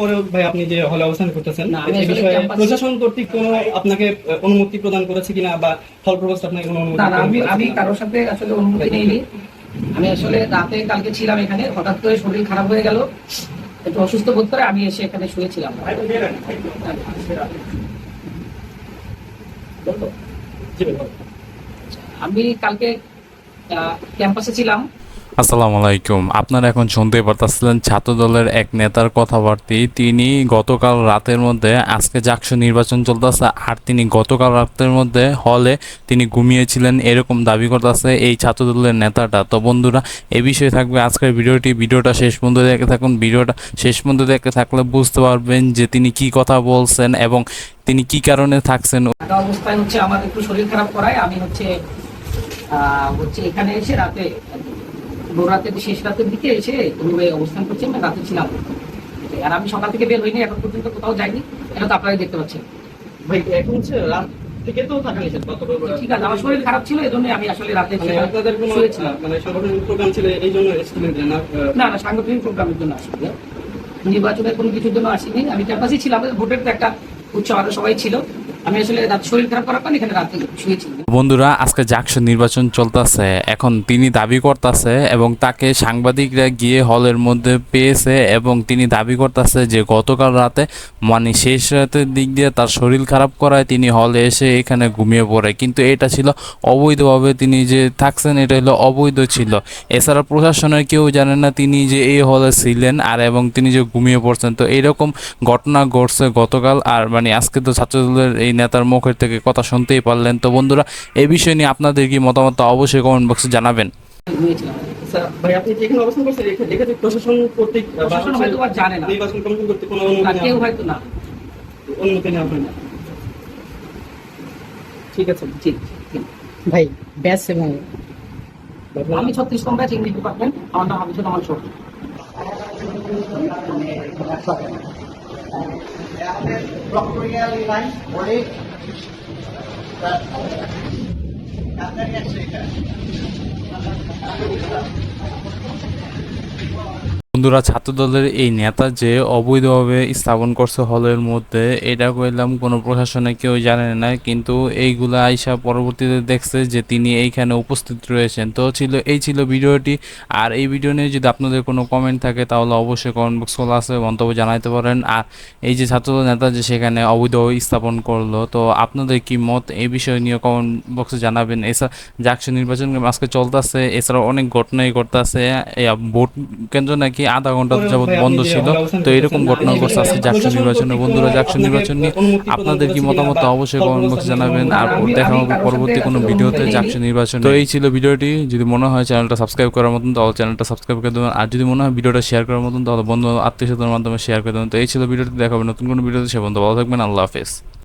পরেও ভাই আপনি যে হলে অবস্থান করতেছেন এই বিষয়ে প্রশাসন কর্তৃক কোনো আপনাকে অনুমতি প্রদান করেছে কিনা বা হল প্রবেশ আপনাকে কোনো অনুমতি আমি আমি কারোর সাথে আসলে অনুমতি নেইনি। আমি আসলে রাতে কালকে ছিলাম এখানে হঠাৎ করে শরীর খারাপ হয়ে গেল। একটু অসুস্থ বোধ করে আমি এসে এখানে শুয়েছিলাম। আমি কালকে আহ, ক্যাম্পাসে ছিলাম। আসসালামু আলাইকুম। আপনারা এখন শুনতে পারতেছিলেন ছাত্রদলের এক নেতার কথাবার্তি। তিনি গতকাল রাতের মধ্যে, আজকে জাকসু নির্বাচন চলতেছে, আর তিনি গতকাল রাতের মধ্যে হলে তিনি ঘুমিয়েছিলেন এরকম দাবি করতেছে এই ছাত্রদলের নেতাটা। তো বন্ধুরা, এ বিষয়ে থাকবে আজকের ভিডিওটি। ভিডিওটা শেষ পর্যন্ত দেখে থাকুন। ভিডিওটা শেষ পর্যন্ত দেখে থাকলে বুঝতে পারবেন যে তিনি কি কথা বলছেন এবং তিনি কি কারণে থাকছেন। থাকা অবস্থায় হচ্ছে আমার একটু শরীর খারাপ করায় আমি হচ্ছে হচ্ছে এখানে এসে রাতে ভোর রাতে শেষ রাতের দিকে এসে রুমে অবস্থান করছি আমি রাতে ছিলাম। আর আমি সকাল থেকে বের হইনি এখন পর্যন্ত কোথাও যাইনি এটা তো আপনারাই দেখতে পাচ্ছেন। ভাই এখন হচ্ছে রাত থেকে তো থাকা নিষেধ কত ঠিক আছে আমার শরীর খারাপ ছিল এই জন্য আমি আসলে রাতে মানে আপনাদের কোনো মানে সাংগঠনিক প্রোগ্রাম ছিল এই জন্য না না সাংগঠনিক প্রোগ্রামের জন্য নির্বাচনের কোনো কিছুর জন্য আসিনি। আমি ক্যাম্পাসে ছিলাম ভোটের তো একটা উৎসব আরও সবাই ছিল। বন্ধুরা, আজকে জাকসু নির্বাচন চলতেছে। এখন তিনি দাবি করতেছে এবং তাকে সাংবাদিকরা গিয়ে হলের মধ্যে পেয়েছে এবং তিনি দাবি করতেছে যে গতকাল রাতে মানে শেষ রাতের দিক দিয়ে তার শরীর খারাপ করায় তিনি হলে এসে এখানে ঘুমিয়ে পড়ে। কিন্তু এটা ছিল অবৈধভাবে তিনি যে থাকছেন, এটা হলো অবৈধ ছিল। এছাড়া প্রশাসনের কেউ জানে না তিনি যে এই হলে ছিলেন আর এবং তিনি যে ঘুমিয়ে পড়ছেন। তো এইরকম ঘটনা ঘটছে গতকাল আর মানে আজকে তো ছাত্রদলের এই নেতার মুখের থেকে কথা শুনতেই পারলেন। তো বন্ধুরা এই বিষয় নিয়ে আপনাদের কি মতামত অবশ্যই কমেন্ট বক্সে জানাবেন। ঘুমিয়েছিলাম স্যার ভাই আপনি যেখানে অবস্থান করছেন এখানে এখানে প্রশাসন কর্তৃক প্রশাসন হয়তো জানে না। নির্বাচন কমিশন কর্তৃক কোনো অনুমতি কেউ হয়তো না। অনুমতি নেওয়া হয় না। ঠিক আছে ঠিক ঠিক। ভাই ব্যাস এবং আমি ছত্রিশ কম ইংলিশ ডিপার্টমেন্ট আমার নাম হাবিজুর রহমান আমাদের ডক্টরিয়াল লাইন অনেক ডাক্তারি আছে এটা বন্ধুরা, ছাত্রদলের এই নেতা যে অবৈধভাবে স্থাপন করছে হলের মধ্যে, এটা কইলাম কোনো প্রশাসনে কেউ জানে না, কিন্তু এইগুলা আইসা পরবর্তীতে দেখছে যে তিনি এইখানে উপস্থিত রয়েছেন। তো ছিল, এই ছিল ভিডিওটি। আর এই ভিডিও নিয়ে যদি আপনাদের কোনো কমেন্ট থাকে, তাহলে অবশ্যই কমেন্ট বক্স খোলা আছে, মন্তব্য জানাতে পারেন। আর এই যে ছাত্রদল নেতা যে সেখানে অবৈধভাবে স্থাপন করল, তো আপনাদের কি মত? এই বিষয় নিয়ে কমেন্ট বক্সে জানাবেন। এছাড়া জাকসু নির্বাচন আজকে চলতেছে। এছাড়া অনেক ঘটনাই ঘটতেছে। ভোট কেন্দ্র নাকি আধা ঘণ্টা যাবত বন্ধ ছিল। তো এরকম ঘটনা ঘটছে আজকে জাকসু নির্বাচনে। বন্ধুরা জাকসু নির্বাচন নিয়ে আপনাদের কি মতামত? অবশ্যই কমেন্ট বক্সে জানাবেন। আর দেখা হবে পরবর্তী কোনো ভিডিওতে জাকসু নির্বাচন। তো এই ছিল ভিডিওটি। যদি মনে হয় চ্যানেলটা সাবস্ক্রাইব করার মতন তাহলে চ্যানেলটা সাবস্ক্রাইব করে দেবেন। আর যদি মনে হয় ভিডিওটা শেয়ার করার মতন তাহলে বন্ধু আত্মীয় স্বজনের মাধ্যমে শেয়ার করে দেবেন। তো এই ছিল ভিডিওটি দেখা হবে নতুন কোনো ভিডিওতে। সে বন্ধু ভালো থাকবেন। আল্লাহ হাফেজ।